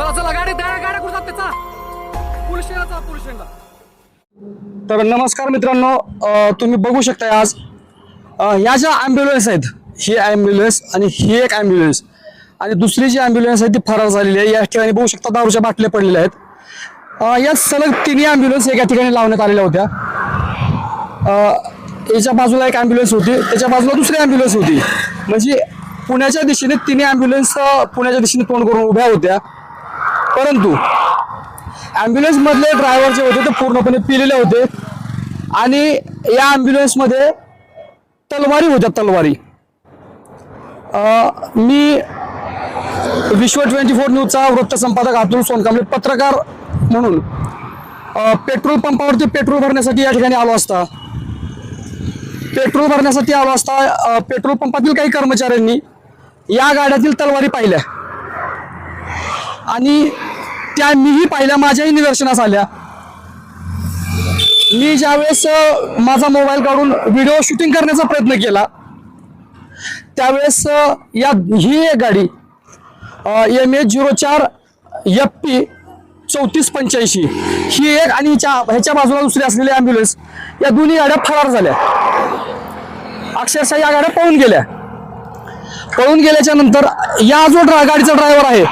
चला चला गाडी द्या गाड्या कुठं जाते चला. पुलशेला चला तर नमस्कार मित्रांनो तुम्ही बघू शकता आज या ह्या ज्या ॲम्ब्युलन्स आहेत ही ॲम्ब्युलन्स आणि ही एक ॲम्ब्युलन्स आणि दुसरी जी ॲम्ब्युलन्स आहे ती फरार झालेली आहे. या ठिकाणी बघू शकता दारूच्या बाटल्या पडलेल्या आहेत. या सलग तिन्ही ॲम्ब्युलन्स एका ठिकाणी लावण्यात आलेल्या होत्या. याच्या बाजूला एक ॲम्ब्युलन्स होती त्याच्या बाजूला दुसरी ॲम्ब्युलन्स होती. म्हणजे पुण्याच्या दिशेने तिन्ही ॲम्ब्युलन्स पुण्याच्या दिशेने तोंड करून उभ्या होत्या. परंतु ॲम्ब्युलन्स मधले ड्रायव्हर जे होते ते पूर्णपणे पिलेले होते. आणि या ॲम्ब्युलन्समध्ये तलवारी होत्या तलवारी. मी विश्व ट्वेंटी फोर न्यूजचा वृत्तसंपादक अतुल सोनकांबळे पत्रकार म्हणून पेट्रोल पंपावरती पेट्रोल भरण्यासाठी या ठिकाणी आलो असता. पेट्रोल भरण्यासाठी आलो असता पेट्रोल पंपातील काही कर्मचाऱ्यांनी या गाड्यातील तलवारी पाहिल्या. आणि त्या मीही पाहिल्या माझ्याही निदर्शनास आल्या. मी ज्यावेळेस माझा मोबाईल काढून व्हिडिओ शूटिंग करण्याचा प्रयत्न केला त्यावेळेस या ही एक गाडी एम एच झिरो चार एफ पी चौतीस पंच्याऐंशी ही एक आणि हिच्या ह्याच्या बाजूला दुसरी असलेली ॲम्ब्युलन्स या दोन्ही गाड्या फरार झाल्या. अक्षरशः या गाड्या पळून गेल्या. पळून गेल्याच्यानंतर या जो ड्रा गाडीचा ड्रायव्हर आहे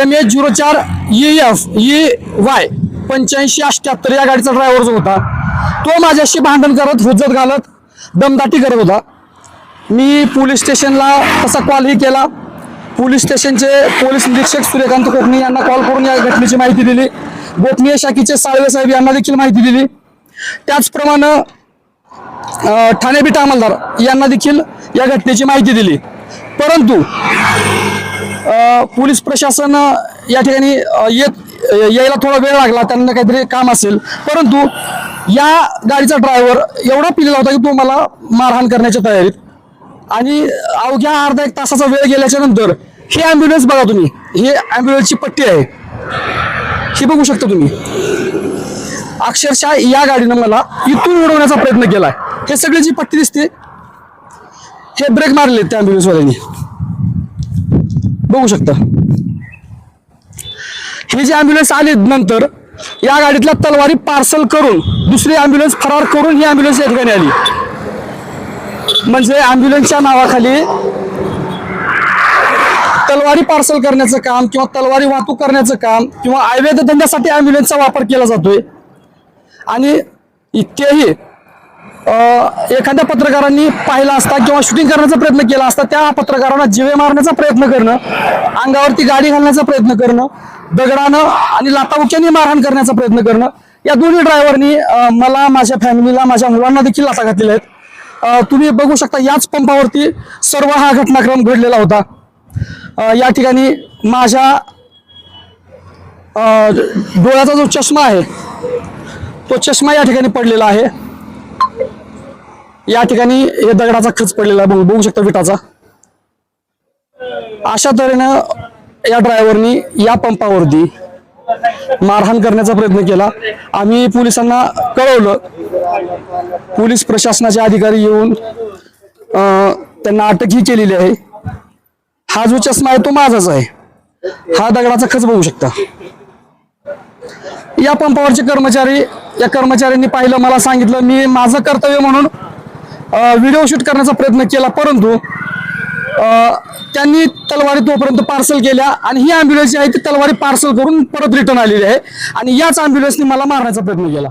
एम एच झिरो चार ई एफ ई वाय पंच्याऐंशी अठ्ठ्याहत्तर या गाडीचा ड्रायव्हर जो होता तो माझ्याशी भांडण करत हुज्जत घालत दमदाटी करत होता. मी पोलीस स्टेशनला तसा कॉलही केला. पोलीस स्टेशनचे पोलीस निरीक्षक सूर्यकांत कोकणी यांना कॉल करून या घटनेची माहिती दिली. गोपनीय शाखेचे साळवे साहेब यांना देखील माहिती दिली. त्याचप्रमाणे ठाणे बिटा अंमलदार यांना देखील या घटनेची माहिती दिली. परंतु पोलीस प्रशासन या ठिकाणी येत यायला थोडा वेळ लागला त्यांना काहीतरी काम असेल. परंतु या गाडीचा ड्रायव्हर एवढा पिलेला होता की तो मला मारहाण करण्याच्या तयारीत. आणि अवघ्या अर्धा एक तासाचा वेळ गेल्याच्यानंतर ही ॲम्ब्युलन्स बघा तुम्ही ही ॲम्ब्युलन्सची पट्टी आहे. ही बघू शकता तुम्ही. अक्षरशः या गाडीनं मला इथून उडवण्याचा प्रयत्न केला हे सगळी जी पट्टी दिसते हे ब्रेक मारले त्या ॲम्ब्युलन्सवाल्यांनी बघू शकता. हे जे ॲम्ब्युलन्स आले नंतर या गाडीतल्या तलवारी पार्सल करून दुसरी ॲम्ब्युलन्स फरार करून ही ॲम्ब्युलन्स या ठिकाणी आली. म्हणजे ॲम्ब्युलन्सच्या नावाखाली तलवारी पार्सल करण्याचं काम किंवा तलवारी वाहतूक करण्याचं काम किंवा अवैध धंद्यासाठी ॲम्ब्युलन्सचा वापर केला जातोय. आणि इतकेही एखाद्या पत्रकारांनी पाहिला असता किंवा शूटिंग करण्याचा प्रयत्न केला असता त्या पत्रकारांना जिवे मारण्याचा प्रयत्न करणं अंगावरती गाडी घालण्याचा प्रयत्न करणं दगडानं आणि लाताबुक्याने मारहाण करण्याचा प्रयत्न करणं या दोन्ही ड्रायव्हरनी मला माझ्या फॅमिलीला माझ्या मुलांना देखील लाता घातलेल्या आहेत. तुम्ही बघू शकता याच पंपावरती सर्व हा घटनाक्रम घडलेला होता. या ठिकाणी माझ्या डोळ्याचा जो चष्मा आहे तो चष्मा या ठिकाणी पडलेला आहे. या ठिकाणी हे दगडाचा खच पडलेला आहे. बघू बघू शकता विटाचा. अशा तऱ्हेनं या ड्रायव्हरनी या पंपावरती मारहाण करण्याचा प्रयत्न केला. आम्ही पोलिसांना कळवलं. पोलीस प्रशासनाचे अधिकारी येऊन त्यांना अटकही केलेली आहे. हा जो चष्मा आहे तो माझाच आहे. हा दगडाचा खच बघू शकता. या पंपावरचे कर्मचारी या कर्मचाऱ्यांनी पाहिलं मला सांगितलं मी माझं कर्तव्य म्हणून व्हिडिओ शूट करण्याचा प्रयत्न केला परंतु त्यांनी तलवारी तोपर्यंत पार्सल केल्या आणि ही ॲम्ब्युलन्स जी आहे ती तलवारी पार्सल करून परत रिटर्न आलेली आहे. आणि याच ॲम्ब्युलन्सनी मला मारण्याचा प्रयत्न केला.